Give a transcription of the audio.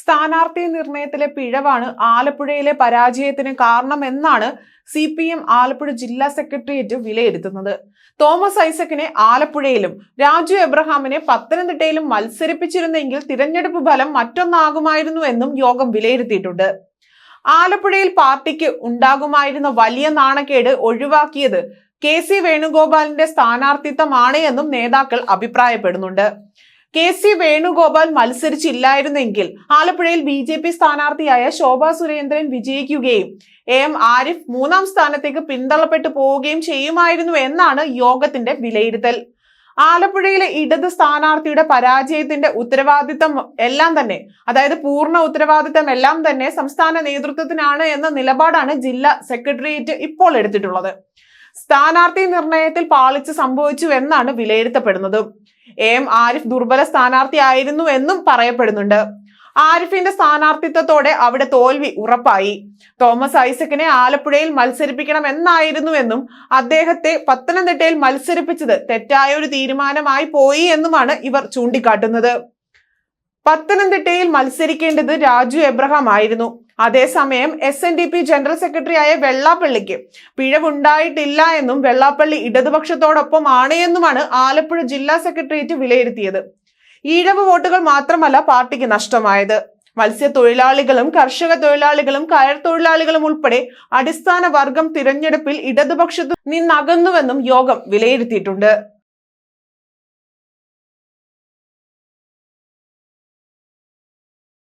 സ്ഥാനാർത്ഥി നിർണയത്തിലെ പിഴവാണ് ആലപ്പുഴയിലെ പരാജയത്തിന് കാരണമെന്നാണ് സി പി എം ആലപ്പുഴ ജില്ലാ സെക്രട്ടേറിയറ്റ് വിലയിരുത്തുന്നത്. തോമസ് ഐസക്കിനെ ആലപ്പുഴയിലും രാജു എബ്രഹാമിനെ പത്തനംതിട്ടയിലും മത്സരിപ്പിച്ചിരുന്നെങ്കിൽ തിരഞ്ഞെടുപ്പ് ഫലം മറ്റൊന്നാകുമായിരുന്നു എന്നും യോഗം വിലയിരുത്തിയിട്ടുണ്ട്. ആലപ്പുഴയിൽ പാർട്ടിക്ക് ഉണ്ടാകുമായിരുന്ന വലിയ നാണക്കേട് ഒഴിവാക്കിയത് കെ സി വേണുഗോപാലിന്റെ സ്ഥാനാർത്ഥിത്വമാണ് എന്നും നേതാക്കൾ അഭിപ്രായപ്പെടുന്നുണ്ട്. കെ സി വേണുഗോപാൽ മത്സരിച്ചില്ലായിരുന്നെങ്കിൽ ആലപ്പുഴയിൽ ബി ജെ പി സ്ഥാനാർത്ഥിയായ ശോഭാ സുരേന്ദ്രൻ വിജയിക്കുകയും എ ആരിഫ് മൂന്നാം സ്ഥാനത്തേക്ക് പിന്തള്ളപ്പെട്ടു പോവുകയും ചെയ്യുമായിരുന്നു എന്നാണ് യോഗത്തിന്റെ വിലയിരുത്തൽ. ആലപ്പുഴയിലെ ഇടത് സ്ഥാനാർത്ഥിയുടെ പരാജയത്തിന്റെ ഉത്തരവാദിത്തം എല്ലാം തന്നെ അതായത് പൂർണ ഉത്തരവാദിത്തം എല്ലാം തന്നെ സംസ്ഥാന നേതൃത്വത്തിനാണ് എന്ന നിലപാടാണ് ജില്ലാ സെക്രട്ടേറിയറ്റ് ഇപ്പോൾ എടുത്തിട്ടുള്ളത്. സ്ഥാനാർത്ഥി നിർണയത്തിൽ പാളിച്ച് സംഭവിച്ചു എന്നാണ് വിലയിരുത്തപ്പെടുന്നത്. എ. ആരിഫ് ദുർബല സ്ഥാനാർത്ഥിയായിരുന്നു എന്നും പറയപ്പെടുന്നുണ്ട്. ആരിഫിന്റെ സ്ഥാനാർത്ഥിത്വത്തോടെ അവിടെ തോൽവി ഉറപ്പായി. തോമസ് ഐസക്കിനെ ആലപ്പുഴയിൽ മത്സരിപ്പിക്കണം എന്നായിരുന്നുവെന്നും അദ്ദേഹത്തെ പത്തനംതിട്ടയിൽ മത്സരിപ്പിച്ചത് തെറ്റായ ഒരു തീരുമാനമായി പോയി എന്നുമാണ് ഇവർ ചൂണ്ടിക്കാട്ടുന്നത്. പത്തനംതിട്ടയിൽ മത്സരിക്കേണ്ടത് രാജു എബ്രഹാം ആയിരുന്നു. അതേസമയം S N D P general സെക്രട്ടറിയായ വെള്ളാപ്പള്ളിക്ക് പിഴവുണ്ടായിട്ടില്ല എന്നും വെള്ളാപ്പള്ളി ഇടതുപക്ഷത്തോടൊപ്പം ആണ് എന്നുമാണ് ആലപ്പുഴ ജില്ലാ സെക്രട്ടേറിയറ്റ് വിലയിരുത്തിയത്. ഈഴവ് വോട്ടുകൾ മാത്രമല്ല പാർട്ടിക്ക് നഷ്ടമായത്. മത്സ്യത്തൊഴിലാളികളും കർഷക തൊഴിലാളികളും കയർ തൊഴിലാളികളും ഉൾപ്പെടെ അടിസ്ഥാന വർഗം തിരഞ്ഞെടുപ്പിൽ ഇടതുപക്ഷത്തു നിന്നകന്നുവെന്നും യോഗം വിലയിരുത്തിയിട്ടുണ്ട്.